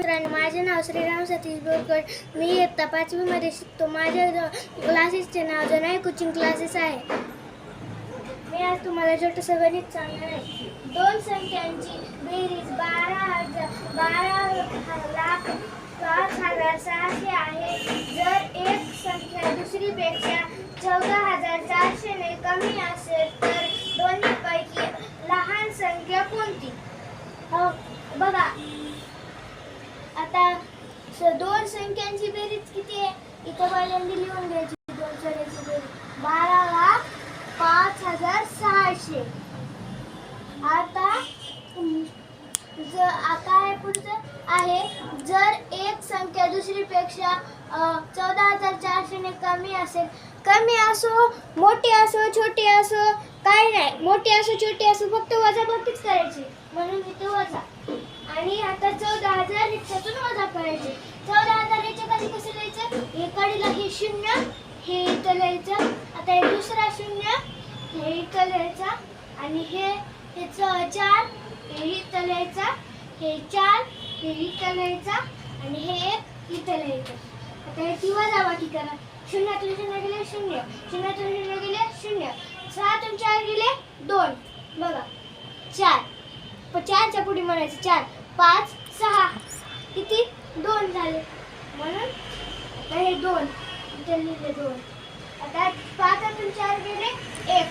मित्रांनो माझे नाव श्रीराम सतीश बोरकर. मी इयत्ता पाचवीमध्ये शिकतो. माझ्या क्लासेसचे नाव जनाई कोचिंग क्लासेस आहे. मी आज तुम्हाला छोटंसं गणित सांगणार आहे. दोन संख्यांची बेरीज बारा हजार बारा लाख पाच हजार सहाशे आहे. जर एक संख्या दुसरीपेक्षा चौदा हजार चारशेने कमी असेल तर दोन्हीपैकी लहान संख्या कोणती? हो, बघा. दोन संख्यांची बेरीज किती आहे? इथं पहिल्यांदा लिहून घ्यायची दोन संख्यांची बेरीज. बारा लाख पाच हजार सहाशे. आता जर आता आहे पुढचं आहे. जर एक संख्या दुसरीपेक्षा चौदा हजार चारशेने कमी असेल कमी असो मोठी असो छोटी असो काही नाही. मोठी असो छोटी असो फक्त वजाबाकीच करायची. म्हणून इथे वजा. आणि आता चौदा हजार रिक्षातून वजा करायचे चौदा हजार याच्या खाली कसं लिहायचं एकडीला हे शून्य हे इथं लिहायचं आता हे दुसरा शून्य हे इथं लिहायचं आणि हे हे चार हे इथं लिहायचं हे चार हे इथं लिहायचं आणि हे एक इथं लिहायचं आता हे ती वजाबाकी करा. शून्यातून शून्य गेले शून्य. शून्यातून शून्य गेले शून्य. सहातून चार गेले दोन बघा चार प- चारच्या पुढे म्हणायचे? चार पाच सहा. किती? दोन झाले. म्हणून आता हे दोन. इथे लिहिले दोन. आता पाचातून चार गेले एक.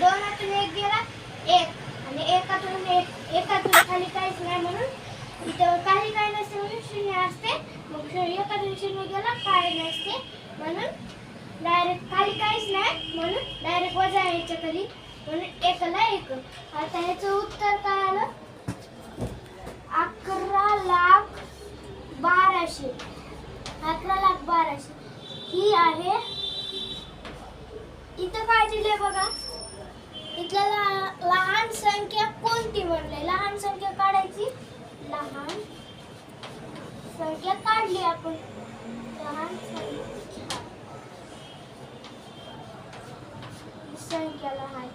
दोनातून एक गेला एक. आणि एकातून एक. एकातून खाली काहीच नाही म्हणून इथं काही काही नसते म्हणून शून्य असते. मग शू- एकातून शून्य गेला काय नसते म्हणून डायरेक्ट खाली काहीच नाही म्हणून डायरेक्ट वजा यायच्या खाली. म्हणून एकला एक. आता ह्याचं उत्तर काय आलं अकरा लाख बाराशे अकरा लाख बाराशे ही आहे. इथं काय दिले बघा. इथल्या लहान संख्या कोणती म्हणले? लहान संख्या काढायची? लहान संख्या काढली आपण. लहान संख्या. संख्या लहान.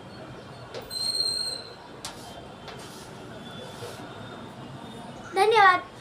धन्यवाद.